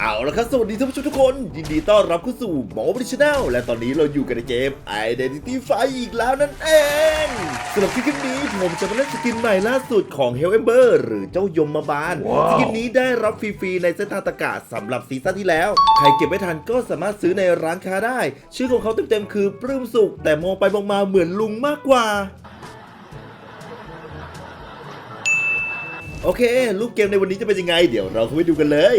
เอาละครับสวัสดีท่านผู้ชมทุกคน ยินดีต้อนรับเข้าสู่หมอบริชแนลและตอนนี้เราอยู่กันในเกม Identity f i อีกแล้วนั่นเองสำหรับคลิปนี้ผมจะมาเล่นสกินใหม่ล่าสุดของ h e l l Ember หรือเจ้ายมมาบาลสกินนี้ได้รับฟรีๆในเส้นทางตะกาศสำหรับซีซั่นที่แล้ว ใครเก็บไม่ทันก็สามารถซื้อในร้านค้าได้ ชื่อของเขาเต็มๆคือปลื้มสุข แต่มองไปมองมาเหมือนลุงมากกว่าโอเครูปเกมในวันนี้จะเป็นยังไง เดี๋ยวเราเข้าไปดูกันเลย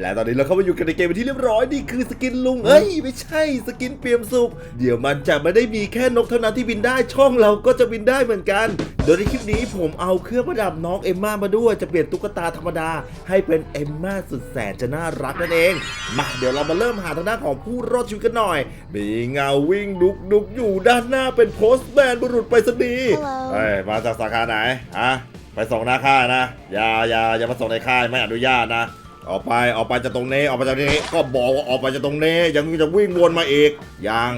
และตอนนี้เราเข้ามาอยู่กันในเกมเป็นที่เรียบร้อยนี่คือสกินลุงเอ้ยไม่ใช่สกินเปี่ยมสุขเดี๋ยวมันจะไม่ได้มีแค่นกเท่านั้นที่บินได้ช่องเราก็จะบินได้เหมือนกัน โดยในคลิปนี้ผมเอาเครื่องประดับน้องเอมม่ามาด้วยจะเปลี่ยนตุ๊กตาธรรมดา ให้เป็นเอมม่าสุดแสนจะน่ารักนั่นเองมาเดี๋ยวเรามาเริ่มหาทางด้านของผู้รอดชีวิตกันหน่อย มีเงาวิ่งดุกดุกอยู่ด้านหน้าเป็นโพสต์แมนบุรุษไปรษณีย์ Hello เฮ้ยมาจากสาขาไหนฮะไปส่งหน้าค่ายนะอย่าอย่าอย่ามาส่งในค่ายไม่อนุญาตนะ ออกไปออกไปจากตรงนี้ออกไปจากนี้ก็บอกว่าออกไปจากตรงนี้ยังจะวิ่งวนมาอีกยัง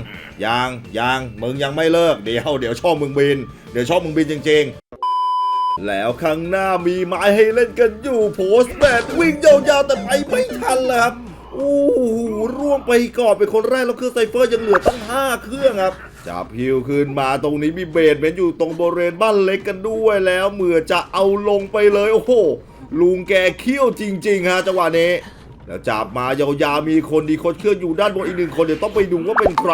ยังยังมึงยังไม่เลิกเดี๋ยวเดี๋ยวชองมึงบิน เดี๋ยวชองมึงบินจริง ๆ แล้วข้างหน้ามีไม้ให้เล่นกันอยู่โพสแมนวิ่งยาวๆแต่ไปไม่ทันแล้วครับโอ้โหร่วงไปก่อนเป็นคนแรกแล้วเครื่องไซเฟอร์ยังเหลือตั้ง 5 เครื่องครับจับฮิวขึ้นมาตรงนี้มีเบสเมนอยู่ตรงบริเวณบ้านเล็กกันด้วยแล้วเหมือจะเอาลงไปเลยโอ้โห ลุงแกเขี้ยวจริง ๆ ฮะจังหวะนี้ แล้วจับมายาวๆมีคนดีคนเคลื่อนอยู่ด้านบนอีกหนึ่งคนเดี๋ยวต้องไปดูว่าเป็นใคร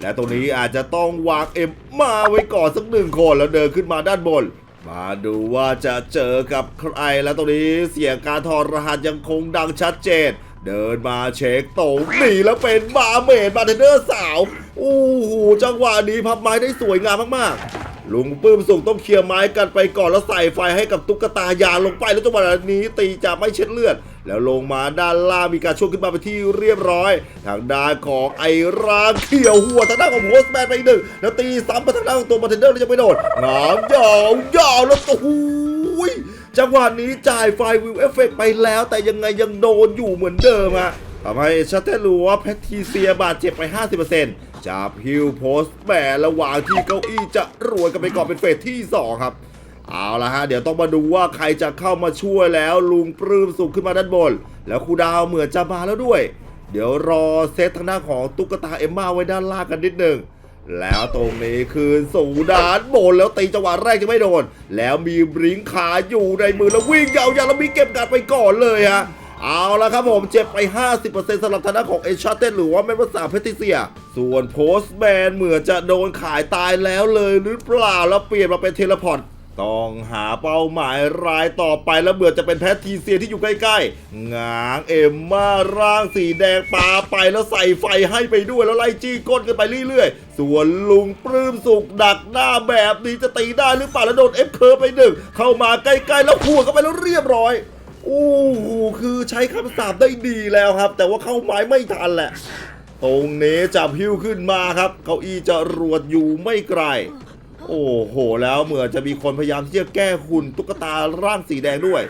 และตรงนี้อาจจะต้องวางเอ็มมาไว้ก่อนสักหนึ่งคนแล้วเดินขึ้นมาด้านบน มาดูว่าจะเจอกับใครแล้วตรงนี้เสียงการถอดรหัสยังคงดังชัดเจนเดินมาเช็คตรงนี่แล้วเป็นมาเมดมาร์เทนเดอร์สาวอู้หูจังหวะนี้พับไม้ได้สวยงามมากๆ ลุงปื้มสุกต้องเคลียร์ไม้กันไปก่อนแล้วใส่ไฟให้กับตุ๊กตายางลงไปแล้วจังหวะนี้ตีจะไม่เช็ดเลือด แล้วลงมาด้านล่างมีการช่วยขึ้นมาไปที่เรียบร้อย ทางด้านของไอร่างเขียวหัวทางด้านของโพสต์แมนไปหนึ่งแล้วตีซ้ำไปทางด้านของตัวมาเทนเดอร์แล้วจะไม่โดนงามยาวยาวแล้วโอ้โหยจังหวะนี้จ่ายไฟวิวเอฟเฟกไปแล้วแต่ยังไงยังโดนอยู่เหมือนเดิมอะ ทำให้ชัตเตอร์ลัวแพทริเซียบาดเจ็บไป 50%จับฮิวโพสต์แมระหว่างที่เก้าอี้จะรวยกันไปก่อนเป็นเฟสที่ 2 ครับ เอาละฮะ เดี๋ยวต้องมาดูว่าใครจะเข้ามาช่วยแล้วลุงปลื้มสุขขึ้นมาด้านบน แล้วครูดาวเหมือนจะมาแล้วด้วย เดี๋ยวรอเซตทางด้าของตุ๊กตาเอมมาไว้ด้านล่างกันนิดหนึ่งแล้วตรงนี้คืนสู่ด้านบนแล้วตีจังหวะแรกจะไม่โดน แล้วมีบริงขาอยู่ในมือแล้ววิ่งยาวๆแล้วมีเก็บการดไปก่อนเลยฮะ เอาละครับผมเจ็บไป 50%สำหรับทางด้านของเอชาเต้นหรือว่าแม่ภาษาเพติเซีย ส่วนโพสแมนเหมือนจะโดนขายตายแล้วเลยหรือเปล่า แล้วเปลี่ยนมาเป็นเทเลพอร์ตต้องหาเป้าหมายรายต่อไปแล้วเบื่อจะเป็นแพททีเซียที่อยู่ใกล้ๆ งางเอ็มมาร่างสีแดงปาไปแล้วใส่ไฟให้ไปด้วยแล้วไล่จี้ก้นกันไปเรื่อยๆ ส่วนลุงปลื้มสุกดักหน้าแบบนี้จะตีได้หรือเปล่าแล้วโดนเอฟเคอร์ไปหนึ่งเข้ามาใกล้ๆ แล้วหัวเข้าไปแล้วเรียบร้อย โอู้หูคือใช้คำสาปได้ดีแล้วครับ แต่ว่าเข้าไม้ไม่ทันแหละ ตรงนี้จับหิ้วขึ้นมาครับ เก้าอี้จะรวดอยู่ไม่ไกล โอ้โห แล้วเหมือนจะมีคนพยายามที่จะแก้หุ่นตุ๊กตาร่างสีแดงด้วย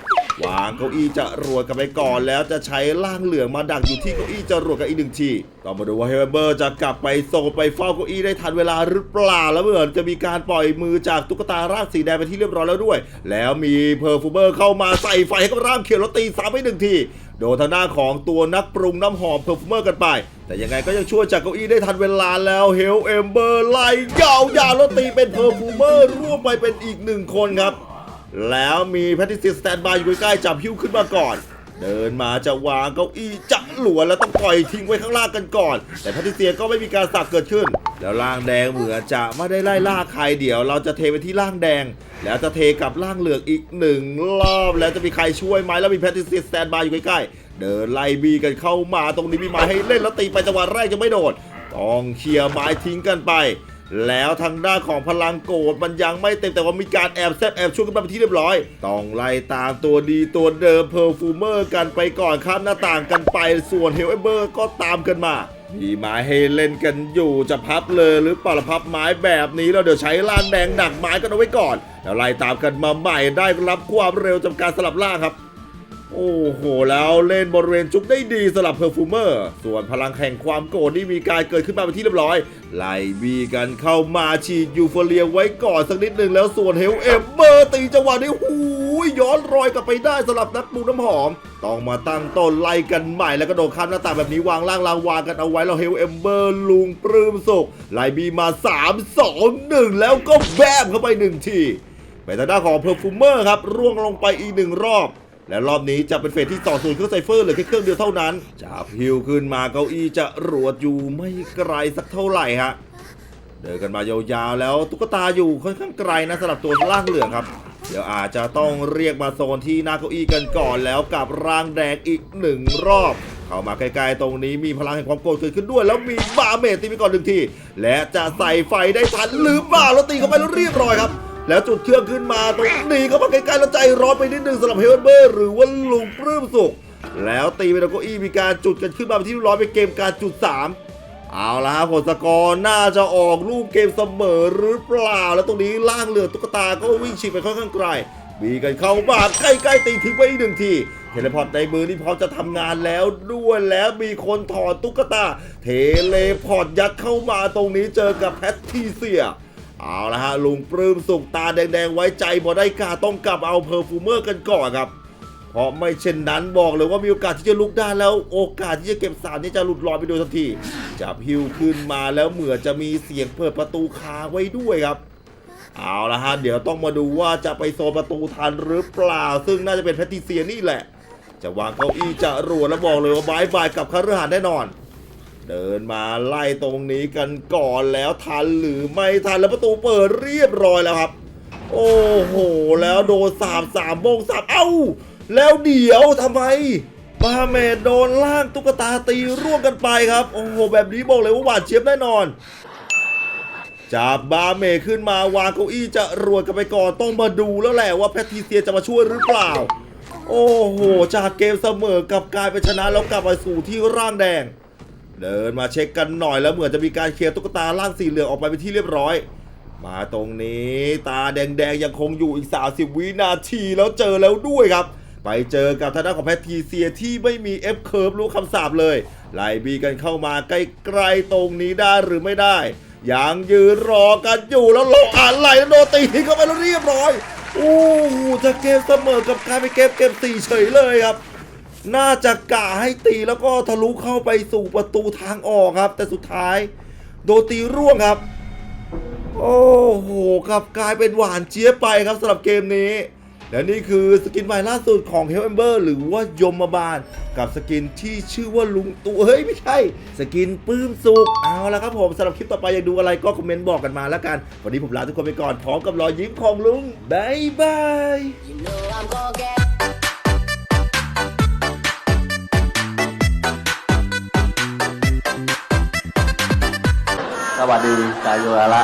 วางเก้าอี้จะรวดกันไปก่อนแล้วจะใช้ร่างเหลืองมาดักอยู่ที่เก้าอี้จะรวดกันอีกหนึ่งทีต้องมาดูว่าเฮเบอร์จะกลับไปโซนไปเฝ้าเก้าอี้ได้ทันเวลาหรือเปล่าแล้วเหมือนจะมีการปล่อยมือจากตุ๊กตาร่างสีแดงไปที่เรียบร้อยแล้วด้วย แล้วมีเพอร์ฟูเมอร์เข้ามาใส่ไฟให้กับร่างเขียวแล้วตีซ้ำไปหนึ่งทีโดนทางด้าของตัวนักปรุงน้ำหอมเพอร์ฟูเมอร์กันไป แต่ยังไงก็ยังช่วยจากเก้าอี้ได้ทันเวลาแล้วเฮลเอมเบอร์ไล่ยาวยาวแล้วตีเป็นเพอร์ฟูเมอร์ร่วมไปเป็นอีกหนึ่งคนครับ แล้วมีแพทิเซียสแตนบายอยู่ใกล้ๆจับหิ้วขึ้นมาก่อน เดินมาจะวางเก้าอี้จะหลวนแล้วต้องปล่อยทิ้งไว้ข้างล่างกันก่อน แต่แพทิเซียก็ไม่มีการสักเกิดขึ้น แล้วล่างแดงเหมือนจะไม่ได้ไล่ล่าใครเดี๋ยว เราจะเทไปที่ล่างแดง แล้วจะเทกับล่างเหลืองอีกหนึ่งรอบแล้วจะมีใครช่วยไหมแล้วมีแพทิเซียสแตนบายอยู่ใกล้ๆเดินไล่บีกันเข้ามาตรงนี้มีไม้ให้เล่นแล้วตีไปจังหวะแรกจะไม่โดนต้องเคลียร์ไม้ทิ้งกันไป แล้วทางด้านของพลังโกรธมันยังไม่เต็มแต่ว่ามีการแอบแซบแอบช่วยกันมาเป็นที่เรียบร้อย ต้องไล่ตามตัวดีตัวเดิมเพอร์ฟูเมอร์กันไปก่อนข้ามหน้าต่างกันไปส่วนเฮลเบอร์ก็ตามกันมามีไม้ให้เล่นกันอยู่จะพับเลยหรือเปล่าพับไม้แบบนี้แล้วเดี๋ยวใช้ล่างแดงดักไม้กันเอาไว้ก่อน แล้วไล่ตามกันมาใหม่ได้รับความเร็วจากการสลับล่างครับ โอ้โห แล้วเล่นบริเวณจุกได้ดีสลับเพอร์ฟูเมอร์ส่วนพลังแห่งความโกรธนี่มีการเกิดขึ้นมาเป็นที่เรียบร้อย ไล่บีกันเข้ามาฉีดยูโฟเรียไว้ก่อนสักนิดหนึ่งแล้วส่วนเฮลเอมเบอร์ตีจังหวะนี้หูยย้อนรอยกลับไปได้สลับนักปูน้ำหอม ต้องมาตั้งต้นไล่กันใหม่แล้วก็โดดข้ามหน้าต่างแบบนี้วางล่างลางวางกันเอาไว้แล้วเฮลเอมเบอร์ลุงปลื้มสุขไล่บีมา 3 2 1 แล้วก็แบมเข้าไปหนึ่งทีเป็นทางด้านของเพอร์ฟูเมอร์ครับร่วงลงไปอีกหนึ่งรอบ และรอบนี้จะเป็นเฟสที่ต่อศูนย์เครื่องไซเฟอร์เหลือแค่เครื่องเดียวเท่านั้นจับฮิวขึ้นมาเก้าอี้จะรวดอยู่ไม่ไกลสักเท่าไหร่ฮะเดินกันมายาวๆแล้วตุ๊กตาอยู่ค่อนข้างไกลนะสำหรับตัวล่างเหลืองครับ เดี๋ยวอาจจะต้องเรียกมาโซนที่หน้าเก้าอี้กันก่อนแล้วกับร่างแดงอีกหนึ่งรอบเข้ามาใกล้ๆตรงนี้มีพลังแห่งความโกรธเกิดขึ้นด้วย แล้วมีบาเมตตีไปก่อนหนึ่งทีและจะใส่ไฟได้ทันหรือเปล่าแล้วตีเข้าไปแล้วเรียบร้อยครับ แล้วจุดเครื่องขึ้นมาตรงนี้เข้ามาใกล้ๆแล้วใจร้อนไปนิดนึงสำหรับเฮลเบอร์หรือว่าลุงปลื้มสุข แล้วตีไปตรงเก้าอี้มีการจุดกันขึ้นมาที่ร้อยเป็นเกมการจุดสามเอาละฮะผลสกอร์น่าจะออกลูกเกมเสมอหรือเปล่า แล้วตรงนี้ล่างเรือตุ๊กตาก็วิ่งฉีกไปค่อนข้างไกลมีกันเข้ามาใกล้ๆตีทิ้งไปอีกหนึ่งทีเทเลพอร์ตในมือนี่พร้อมจะทำงานแล้วด้วยแล้วมีคนถอดตุ๊กตา เทเลพอร์ตยัดเข้ามาตรงนี้เจอกับแพททีเซีย เอาละฮะลุงปลื้มสุกตาแดงๆ ไว้ใจบอได้กาต้องกลับเอาเพอร์ฟูเมอร์กันก่อนครับ เพราะไม่เช่นนั้นบอกเลยว่ามีโอกาสที่จะลุกได้แล้วโอกาสที่จะเก็บสามนี่จะหลุดลอยไปโดยทันทีจับฮิวขึ้นมาแล้วเหมือจะมีเสียงเปิดประตูคาไว้ด้วยครับ เอาละฮะเดี๋ยวต้องมาดูว่าจะไปโซนประตูทันหรือเปล่า ซึ่งน่าจะเป็นแพทติเซียนี่แหละ จะวางเก้าอี้จะรัวแล้วบอกเลยว่าบายบายกับคารืหานแน่นอน เดินมาไล่ตรงนี้กันก่อนแล้วทันหรือไม่ทันแล้วประตูเปิดเรียบร้อยแล้วครับ โอ้โห แล้วโดนสามสามโมงสามเอ้า แล้วเดี๋ยวทำไมบาเมดโดนล่างตุ๊กตาตีร่วงกันไปครับ โอ้โห แบบนี้บอกเลยว่าหวาดเชียบแน่นอนจับบาเมขึ้นมาวางเก้าอี้จะรวยกันไปก่อนต้องมาดูแล้วแหละว่าแพทริเซียจะมาช่วยหรือเปล่า โอ้โห จากเกมเสมอกลับกลายเป็นชนะแล้วกลับมาสู่ที่ร่างแดง เดินมาเช็คกันหน่อยแล้วเหมือนจะมีการเคลียร์ตุ๊กตาล่างสีเหลืองออกไปเป็นที่เรียบร้อย มาตรงนี้ตาแดงๆยังคงอยู่อีก 30 วินาทีแล้วเจอแล้วด้วยครับ ไปเจอกับทางด้านของแพทริเซียที่ไม่มี F เคิร์ฟรู้คำสาปเลยไล่บีกันเข้ามาใกล้ๆตรงนี้ได้หรือไม่ได้ยังยืนรอกันอยู่แล้วรออะไรแล้วโดนตีทิ้งเข้าไปแล้วเรียบร้อยโอ้โหจะเกมเสมอกับการไปเกมเกมสี่เฉยเลยครับ น่าจะกะให้ตีแล้วก็ทะลุเข้าไปสู่ประตูทางออกครับ แต่สุดท้ายโดนตีร่วงครับ โอ้โหกลับกลายเป็นหวานเจี๊ยบไปครับสำหรับเกมนี้ และนี่คือสกินใหม่ล่าสุดของ h e l m b e r หรือว่ายมบาล กับสกินที่ชื่อว่าลุงตู่เฮ้ยไม่ใช่ สกินปื้มสุกเอาละครับผมสำหรับคลิปต่อไปอยากดูอะไรก็คอมเมนต์บอกกันมาแล้วกัน วันนี้ผมลาทุกคนไปก่อนพร้อมกับรอยยิ้มของลุงบายบาย สวัสดีกายโยระละ